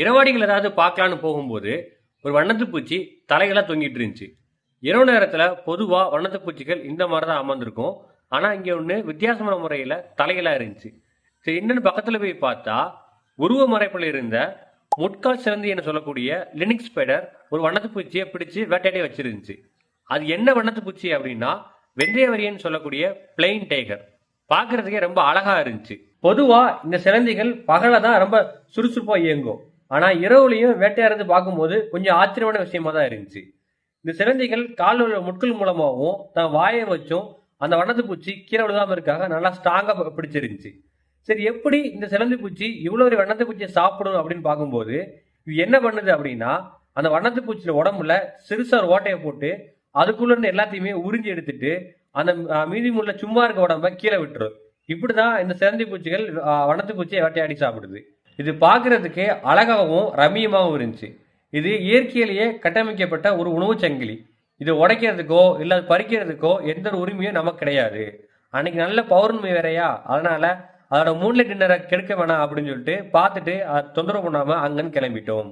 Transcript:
இரவாடிகள் ஏதாவது பார்க்கலான்னு போகும்போது ஒரு வண்ணத்து பூச்சி தலைகளாக தொங்கிட்டு இருந்துச்சு. இரவு நேரத்தில் பொதுவாக வண்ணத்து பூச்சிகள் இந்த மாதிரி தான் அமர்ந்திருக்கும். ஆனால் இங்கே ஒன்று வித்தியாசமான முறையில் தலைகளாக இருந்துச்சு. சரி இன்னொன்று பக்கத்தில் போய் பார்த்தா உருவ மறைப்பில் இருந்த முட்கால் சிறந்தி என்று சொல்லக்கூடிய லினிக்ஸ் ஸ்பைடர் ஒரு வண்ணத்து பூச்சியை பிடிச்சு வேட்டையாடி வச்சிருந்துச்சு. அது என்ன வண்ணத்து பூச்சி அப்படின்னா வெந்தயவரியன்னு சொல்லக்கூடிய பிளெயின் டைகர். பார்க்கறதுக்கே ரொம்ப அழகா இருந்துச்சு. பொதுவா இந்த சிலந்திகள் பகல தான் ரொம்ப சுறுசுறுப்பா இயங்கும். ஆனால் இரவுலையும் வேட்டையாடுறது பார்க்கும்போது கொஞ்சம் ஆச்சரியமான விஷயமா தான் இருந்துச்சு. இந்த சிலந்திகள் காலில் உள்ள முட்கள் மூலமாகவும் தன் வாயை வச்சும் அந்த வண்ணத்து பூச்சி கீழே விழுதாமல் இருக்காக நல்லா ஸ்ட்ராங்காக பிடிச்சிருந்துச்சு. சரி எப்படி இந்த சிலந்தி பூச்சி இவ்வளோ ஒரு வண்ணத்து பூச்சியை சாப்பிடும் அப்படின்னு பார்க்கும்போது இது என்ன பண்ணுது அப்படின்னா அந்த வண்ணத்து பூச்சியில் உடம்புல சிறுசார் ஓட்டையை போட்டு அதுக்குள்ள இருந்து எல்லாத்தையுமே உறிஞ்சி எடுத்துட்டு அந்த மீதி முள்ள சும்மா இருக்க உடம்ப கீழே விட்டுரும். இப்படிதான் இந்த சிலந்தி பூச்சிகள் வண்ணத்து பூச்சியை வேட்டையாடி சாப்பிடுது. இது பார்க்கறதுக்கே அழகாகவும் ரம்மியமாகவும் இருந்துச்சு. இது இயற்கையிலேயே கட்டமைக்கப்பட்ட ஒரு உணவு சங்கிலி. இதை உடைக்கிறதுக்கோ இல்லை அது பறிக்கிறதுக்கோ எந்த ஒரு உரிமையும் நமக்கு கிடையாது. அன்னைக்கு நல்ல பௌர்ணமி வேறையா? அதனால அதோட மூன்ல டின்னரை கெடுக்க வேணாம் அப்படின்னு சொல்லிட்டு பார்த்துட்டு தொந்தரவு பண்ணாமல் அங்கன்னு கிளம்பிட்டோம்.